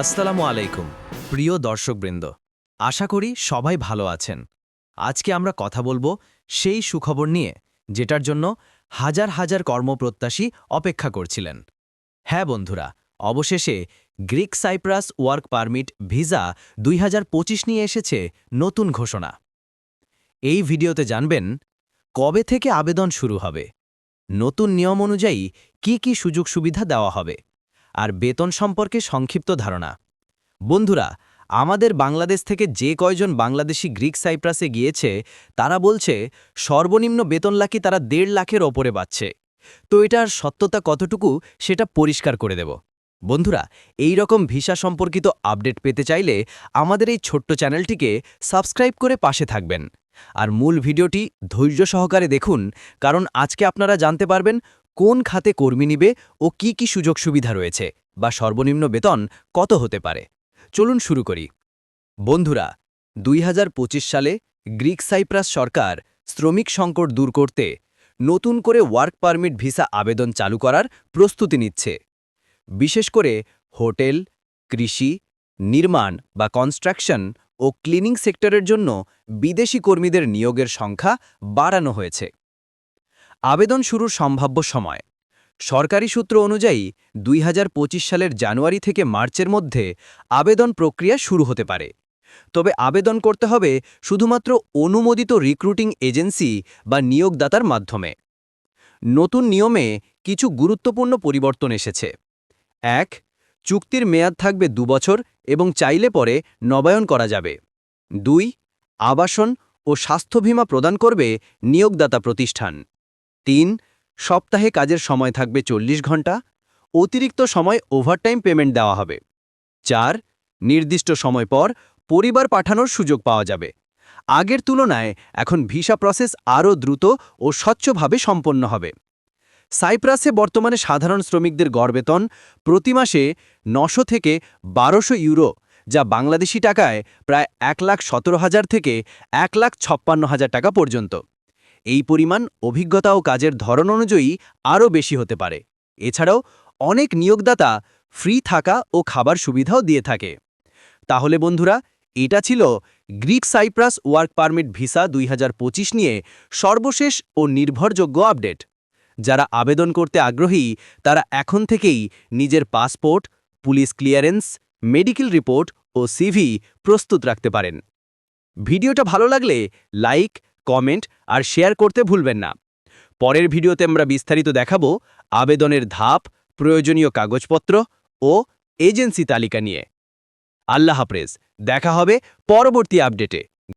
আসসালামু আলাইকুম, প্রিয় দর্শকবৃন্দ। আশা করি সবাই ভালো আছেন। আজকে আমরা কথা বলব সেই সুখবর নিয়ে, যেটার জন্য হাজার হাজার কর্মপ্রত্যাশী অপেক্ষা করছিলেন। হ্যাঁ বন্ধুরা, অবশেষে Greek Cyprus work permit visa দুই হাজার পঁচিশ নিয়ে এসেছে নতুন ঘোষণা। এই ভিডিওতে জানবেন, কবে থেকে আবেদন শুরু হবে? নতুন নিয়ম অনুযায়ী কি কি সুযোগ সুবিধা দেওয়া হবে? আর বেতন সম্পর্কে সংক্ষিপ্ত ধারণা। বন্ধুরা, আমাদের বাংলাদেশ থেকে যে কয়জন বাংলাদেশি গ্রিক সাইপ্রাসে গিয়েছে, তারা বলছে, সর্বনিম্ন বেতন লাকি তারা দেড় লাখের ওপরে পাচ্ছে। তো এটার সত্যতা কতটুকু, সেটা পরিষ্কার করে দেব। বন্ধুরা, এই রকম ভিসা সম্পর্কিত আপডেট পেতে চাইলে আমাদের এই ছোট্ট চ্যানেলটিকে সাবস্ক্রাইব করে পাশে থাকবেন। আর মূল ভিডিওটি ধৈর্য সহকারে দেখুন, কারণ আজকে আপনারা জানতে পারবেন কোন খাতে কর্মী নিবে ও কি কি সুযোগ সুবিধা রয়েছে বা সর্বনিম্ন বেতন কত হতে পারে? চলুন শুরু করি। বন্ধুরা, দুই হাজার পঁচিশ সালে গ্রিক সাইপ্রাস সরকার শ্রমিক সংকট দূর করতে নতুন করে ওয়ার্ক পারমিট ভিসা আবেদন চালু করার প্রস্তুতি নিচ্ছে। বিশেষ করে হোটেল, কৃষি, নির্মাণ বা কনস্ট্রাকশন ও ক্লিনিং সেক্টরের জন্য বিদেশি কর্মীদের নিয়োগের সংখ্যা বাড়ানো হয়েছে। আবেদন শুরুর সম্ভাব্য সময়। সরকারি সূত্র অনুযায়ী, দুই হাজার পঁচিশ সালের জানুয়ারি থেকে মার্চের মধ্যে আবেদন প্রক্রিয়া শুরু হতে পারে। তবে আবেদন করতে হবে শুধুমাত্র অনুমোদিত রিক্রুটিং এজেন্সি বা নিয়োগদাতার মাধ্যমে। নতুন নিয়মে কিছু গুরুত্বপূর্ণ পরিবর্তন এসেছে। এক, চুক্তির মেয়াদ থাকবে দুবছর এবং চাইলে পরে নবায়ন করা যাবে। দুই, আবাসন ও স্বাস্থ্য বীমা প্রদান করবে নিয়োগদাতা প্রতিষ্ঠান। তিন, সপ্তাহে কাজের সময় থাকবে চল্লিশ ঘণ্টা, অতিরিক্ত সময় ওভারটাইম পেমেন্ট দেওয়া হবে। চার, নির্দিষ্ট সময় পর পরিবার পাঠানোর সুযোগ পাওয়া যাবে। আগের তুলনায় এখন ভিসা প্রসেস আরও দ্রুত ও স্বচ্ছভাবে সম্পন্ন হবে। সাইপ্রাসে বর্তমানে সাধারণ শ্রমিকদের গড় বেতন প্রতি মাসে নশো থেকে বারোশো ইউরো, যা বাংলাদেশি টাকায় প্রায় এক লাখ সতেরো হাজার থেকে এক লাখ ছাপ্পান্ন হাজার টাকা পর্যন্ত। এই পরিমাণ অভিজ্ঞতা ও কাজের ধরন অনুযায়ী আরও বেশি হতে পারে। এছাড়াও অনেক নিয়োগদাতা ফ্রি থাকা ও খাবার সুবিধাও দিয়ে থাকে। তাহলে বন্ধুরা, এটা ছিল Greek Cyprus work permit visa দুই হাজার পঁচিশ নিয়ে সর্বশেষ ও নির্ভরযোগ্য আপডেট। যারা আবেদন করতে আগ্রহী, তারা এখন থেকেই নিজের passport, police clearance, medical report ও সিভি প্রস্তুত রাখতে পারেন। ভিডিওটা ভালো লাগলে লাইক কমেন্ট আর শেয়ার করতে ভুলবেন না। পরের ভিডিওতে আমরা বিস্তারিত দেখাবো আবেদনের ধাপ, প্রয়োজনীয় কাগজপত্র ও এজেন্সি তালিকা নিয়ে। আল্লাহ হাফরেজ দেখা হবে পরবর্তী আপডেটে